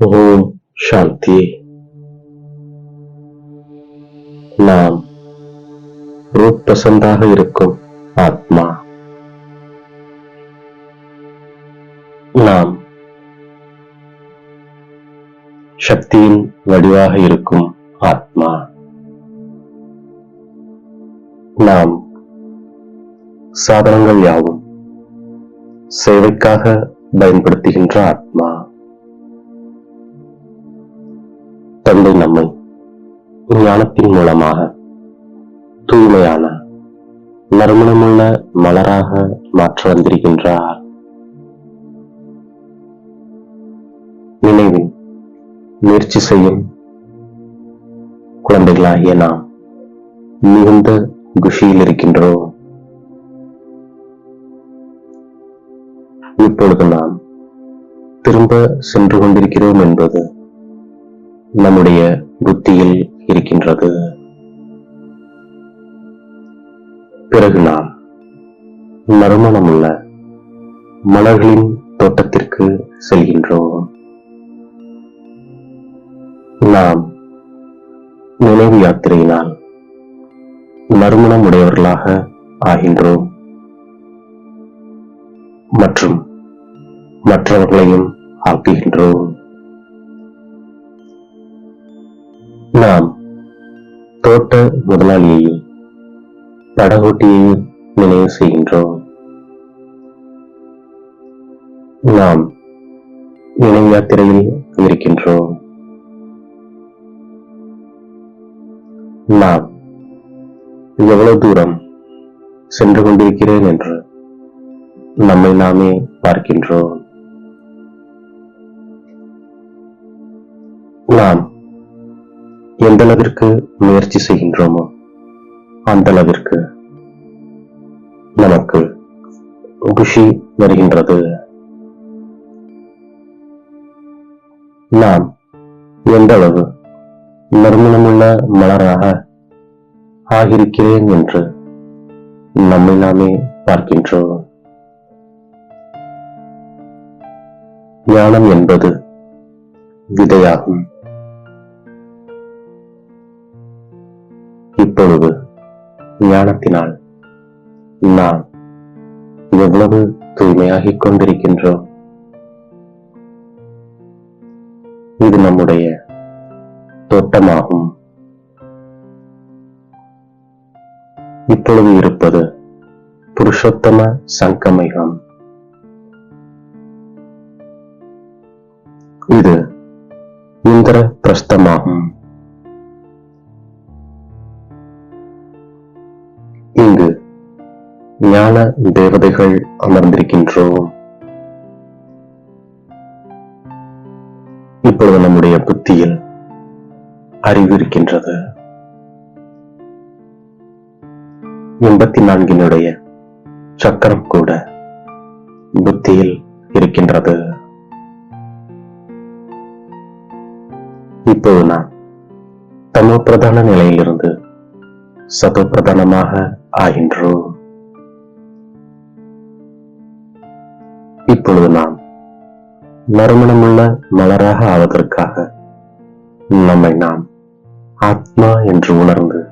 ஓம் சாந்தி நாம் ரூப் பிரசந்தாக இருக்கும் ஆத்மா நாம் சக்தியின் வடிவாக இருக்கும் ஆத்மா நாம் சாதனங்கள் யாவும் சேவைக்காக பயன்படுத்துகின்ற ஆத்மா தந்தை நம்மை ஞானத்தின் மூலமாக தூய்மையான நறுமணமுள்ள மலராக மாற்ற வந்திருக்கின்றார். நினைவில் முயற்சி செய்யும் குழந்தைகளாகிய நாம் மிகுந்த குஷியில் இருக்கின்றோம். இப்பொழுது நாம் திரும்ப சென்று கொண்டிருக்கிறோம் என்பது நம்முடைய புத்தியில் இருக்கின்றது. பிறகு நாம் நறுமணமுள்ள மலர்களின் தோட்டத்திற்கு செல்கின்றோம். நாம் நினைவு யாத்திரையினால் நறுமணம் உடையவர்களாக ஆகின்றோம். மற்றும் மற்றவர்களையும் ஆக்குகின்றோம். நாம் தோட்ட முதலாளியையும் படகோட்டியையும் நினைவு செய்கின்றோம். நாம் நினைவு யாத்திரையில் இருக்கின்றோம். நாம் எவ்வளவு தூரம் சென்று கொண்டிருக்கிறேன் என்று நம்மை நாமே பார்க்கின்றோம். நாம் எந்த அளவிற்கு முயற்சி செய்கின்றோமோ அந்த அளவிற்கு நமக்கு குஷி வருகின்றது. நாம் எந்த அளவு நறுமணமுள்ள மலராக ஆகியிருக்கிறேன் என்று நம்மை நாமே பார்க்கின்றோம். ஞானம் என்பது விதையாகும். இப்பொழுது ஞானத்தினால் நாம் எவ்வளவு தூய்மையாகிக் கொண்டிருக்கின்றோம். இது நம்முடைய தோட்டமாகும். இப்பொழுது இருப்பது புருஷோத்தம சங்கமயம் இது இந்திர பிரஸ்தமாகும் ஞான தேவதைகள் அமர்ந்திருக்கின்றோம். இப்பொழுது நம்முடைய புத்தியில் அறிவு இருக்கின்றது. எண்பத்தி நான்கினுடைய சக்கரம் கூட புத்தியில் இருக்கின்றது. இப்போது நாம் தமோ பிரதான நிலையிலிருந்து சதோ பிரதானமாக ஆகின்றோம். இப்பொழுது நாம் நறுமணமுள்ள மலராக ஆவதற்காக நம்மை நாம் ஆத்மா என்று உணர்ந்து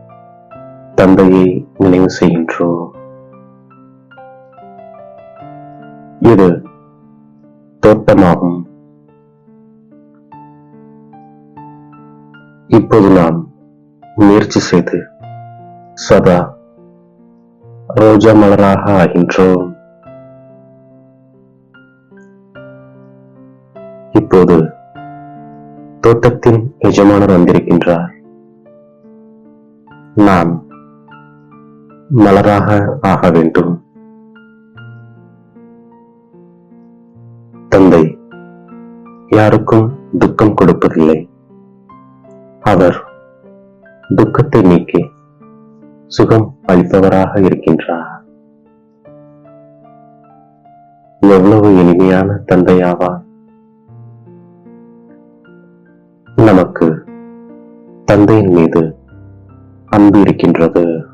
தந்தையை நினைவு செய்கின்றோம். இது தோட்டமாகும். இப்போது நாம் முயற்சி செய்து சதா ரோஜா மலராக ஆகின்றோம். இப்போது தோட்டத்தின் எஜமானர் வந்திருக்கின்றார். நாம் மலராக ஆக வேண்டும். தந்தை யாருக்கும் துக்கம் கொடுப்பதில்லை. அவர் துக்கத்தை நீக்கி சுகம் அளிப்பவராக இருக்கின்றார். எவ்வளவு இனிமையான தந்தையாவார். தந்தையின் மீது அன்பு இருக்கின்றது.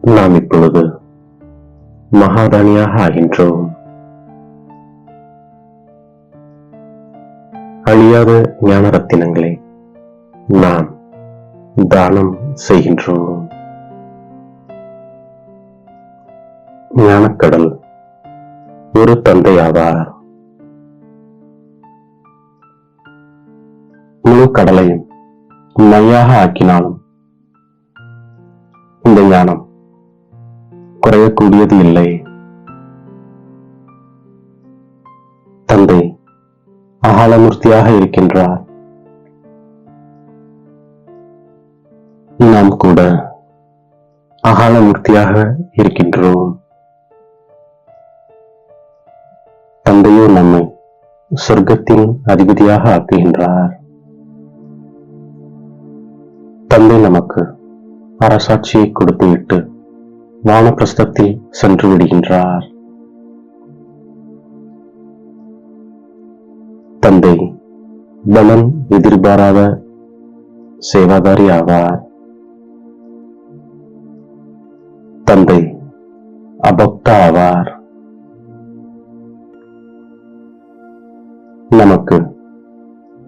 நாம் இப்பொழுது மகாதானியாக ஆகின்றோம். அழியாத ஞான ரத்தினங்களை நாம் தானம் செய்கின்றோம். ஞானக்கடல் ஒரு தந்தையாவார். முழு கடலையும் மையாக ஆக்கினாலும் இந்த ஞானம் குறையக்கூடியது இல்லை. தந்தை அகாலமூர்த்தியாக இருக்கின்றார். நாம் கூட அகாலமூர்த்தியாக இருக்கின்றோம். தந்தையோ நம்மை சொர்க்கத்தின் அதிபதியாக ஆக்குகின்றார். தந்தை நமக்கு அரசாட்சியை கொடுத்துவிட்டு வானப்பிரஸ்தத்தில் சென்று விடுகின்றார். தந்தை பலன் எதிர்பாராத சேவாதாரி ஆவார். தந்தை அபக்தா ஆவார். நமக்கு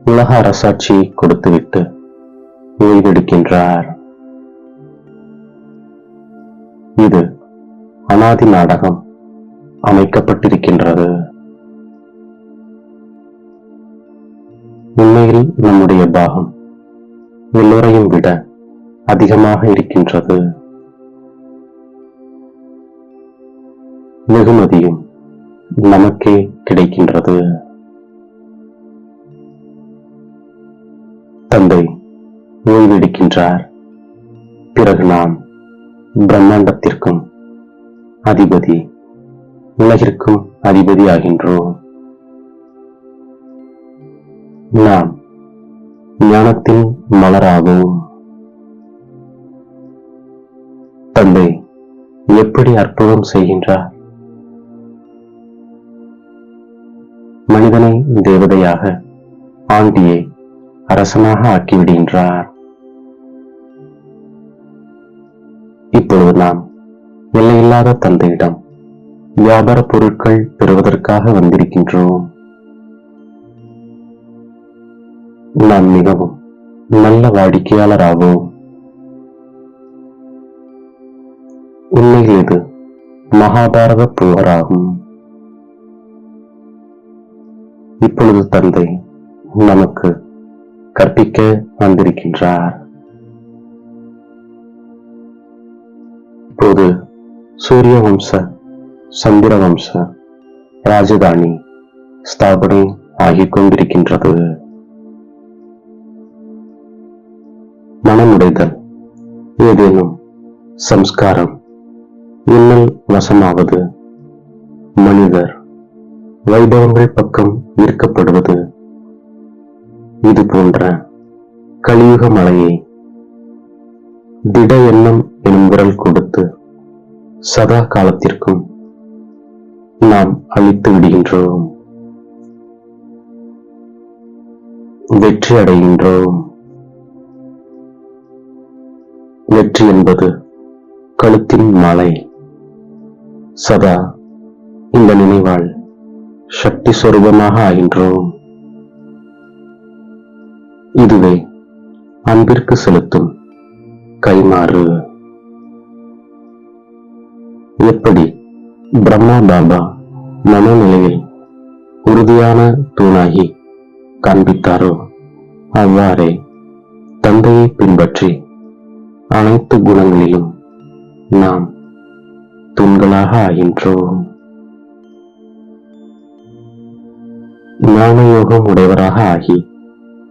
உலக அரசாட்சியை கொடுத்துவிட்டு ஓய்வெடுக்கின்றார் இது அனாதி நாடகம் அமைக்கப்பட்டிருக்கின்றது. உண்மையில் நம்முடைய பாகம் எல்லோரையும் விட அதிகமாக இருக்கின்றது. வெகுமதியும் நமக்கே கிடைக்கின்றது. தந்தை ஓய்வெடுக்கின்றார். பிறகு நாம் பிரம்மாண்டத்திற்கும் அதிபதி உலகிற்கும் அதிபதி ஆகின்றோம். நாம் ஞானத்தின் மலராகும் தந்தை எப்படி அற்புதம் செய்கின்றார்? மனிதனை தேவதையாக ஆண்டியை அரசனாக ஆக்கிவிடுகின்றார். இப்பொழுது நாம் எல்லையில்லாத தந்தையிடம் வியாபார பொருட்கள் பெறுவதற்காக வந்திருக்கின்றோம். நாம் மிகவும் நல்ல வாடிக்கையாளராகவும் உண்மையில் இது மகாபாரத போராகும் இப்பொழுது தந்தை நமக்கு கற்பிக்க வந்திருக்கின்றார். இப்போது சூரிய வம்ச சந்திர வம்ச ராஜதானி ஸ்தாபனை ஆகிக் கொண்டிருக்கின்றது. மனமுடைதல் ஏதேனும் சம்ஸ்காரம் இன்னல் வசமாவது மனிதர் வைபவங்கள் பக்கம் ஈர்க்கப்படுவது இது போன்ற கலியுக மலையை திட எண்ணம் எனும் விரல் கொடுத்து சதா காலத்திற்கும் நாம் அழித்து விடுகின்றோம். வெற்றி அடைகின்றோம். வெற்றி என்பது கழுத்தின் மலை. சதா இந்த நினைவால் சக்தி சொரூபமாக ஆகின்றோம். இதுவே அன்பிற்கு செலுத்தும் கைமாறு எப்படி பிரம்மா பாபா மனநிலையில் உறுதியான தூணாகி காண்பித்தாரோ அவ்வாறே தந்தையை பின்பற்றி அனைத்து குணங்களிலும் நாம் தூண்களாக ஆகின்றோம். ஞானயோகம் உடையவராக ஆகி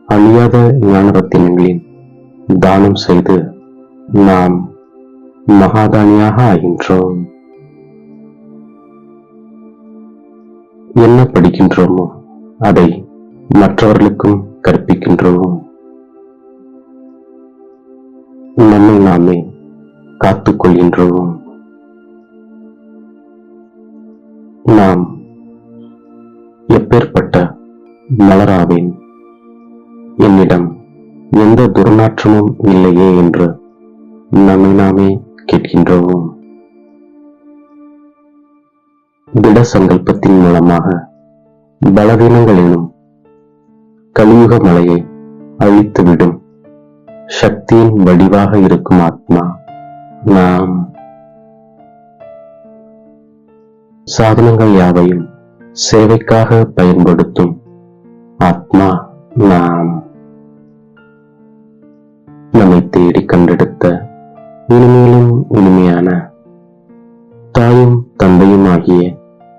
அழியாத ஞானரத்தினங்களின் தானம் செய்து நாம் மகாதானியாக ஆகின்றோம். என்ன படிக்கின்றோமோ அதை மற்றவர்களுக்கும் கற்பிக்கின்றோம்? நம்மை நாமே காத்துக்கொள்கின்றோம் நாம் எப்பேற்பட்ட மலராவேன்? என்னிடம் எந்த துர்நாற்றமும் இல்லையே என்று நம்மை நாமே கேட்கின்றோம்? திட சங்கல்பத்தின் மூலமாக பலவீனங்கள் எனும் கலியுக மலையை அழித்துவிடும் சக்தியின் வடிவாக இருக்கும் ஆத்மா நாம். சாதனங்கள் யாவையும் சேவைக்காக பயன்படுத்தும் ஆத்மா நாம். நம்மை தேடி கண்டெடுத்த இனிமேலும் இனிமையான தாயும் தந்தையும் ஆகிய